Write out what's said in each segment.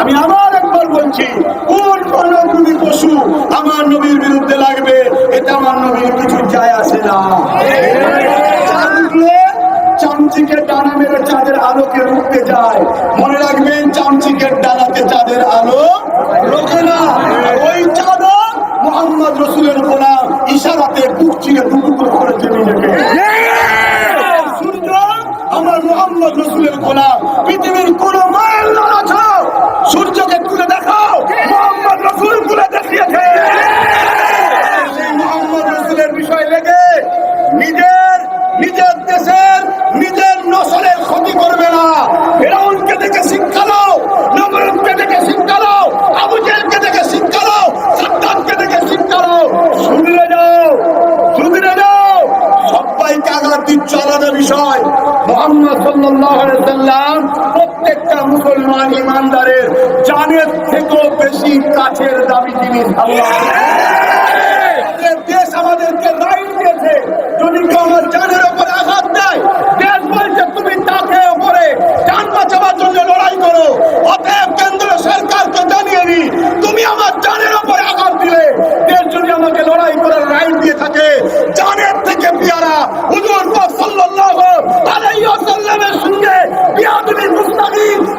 আমি আবার একবার বলছি কোন নবী পশু আমার নবীর বিরুদ্ধে লাগবে এটা আমার নবীর কিছু যায় আসে না। চামচিকের ডানা মেরে চাঁদের আলোকে রুখতে যায়। মনে রাখবেন চামচিকের ডানাতে চাঁদের আলো রোখে না। ওই চাঁদও মোহাম্মদ রসুলের গোলাম ইশারাতে বুক চিরে দুটুকরো করেছে নিজেকে সূর্য আমার মোহাম্মদ রসুলের গোলাম পৃথিবীর কোন মায়ের নিজের দেশের নিজের নসলের ক্ষতি করবে না। ফেরাউনকে দেখে শিক্ষা নাও নমরুদকে দেখে শিক্ষা নাও আবু জেলকে দেখে শিক্ষা নাও, সাদ্দামকে দেখে শিক্ষা নাও। শুনলে যাও শুনলে যাও। সবাইকে আঘাত দিচ্ছে আলাদা বিষয়। মোহাম্মদ আলাইহি সাল্লাম প্রত্যেকটা মুসলমান ইমানদারের জানের থেকেও বেশি কাছের দাবি জিনিস আল্লাহ আমাদের দেশ আমাদেরকে রাইট দিয়েছে যদি কেউ আমার জানের উপরে আঘাত দেয় দেশ বলছে তুমি তাকে উপরে জান জন্য লড়াই করো। অতএব কেন্দ্র সরকারকে জানিয়ে নি তুমি আমার জানের উপরে আঘাত দিলে। দেশ যদি আমাকে লড়াই করার রাইট দিয়ে থাকে, জানের থেকে পিয়ারা, হুজুর সাল্লাল্লাহু আলাইহি ওয়াসাল্লামের সঙ্গে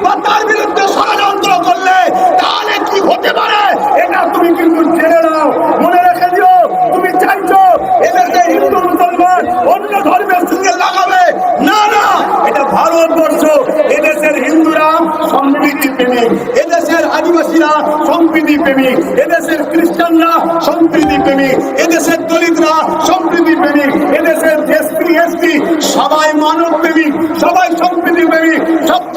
বা তার বিরুদ্ধে ষড়যন্ত্র করলে, তাহলে কি হতে পারে? এটা তুমি কিন্তু জেনে নাও। মনে রেখে দিও, তুমি চাইছো এদেশে হিন্দু মুসলমান, অন্য ধর্মের সঙ্গে লাগাবে না না এটা ভারতবর্ষ এদেশের হিন্দুরা সম্প্রীতি প্রেমিক এদেশের আদিবাসীরা সম্প্রীতি প্রেমিক। এদেশের খ্রিস্টানরা সম্প্রীতি প্রেমিক। এদেশের দলিতরা সম্প্রীতি প্রেমিক। এদেশের সবাই মানব প্রেমিক সবাই সম্প্রীতি প্রেমিক। সবচেয়ে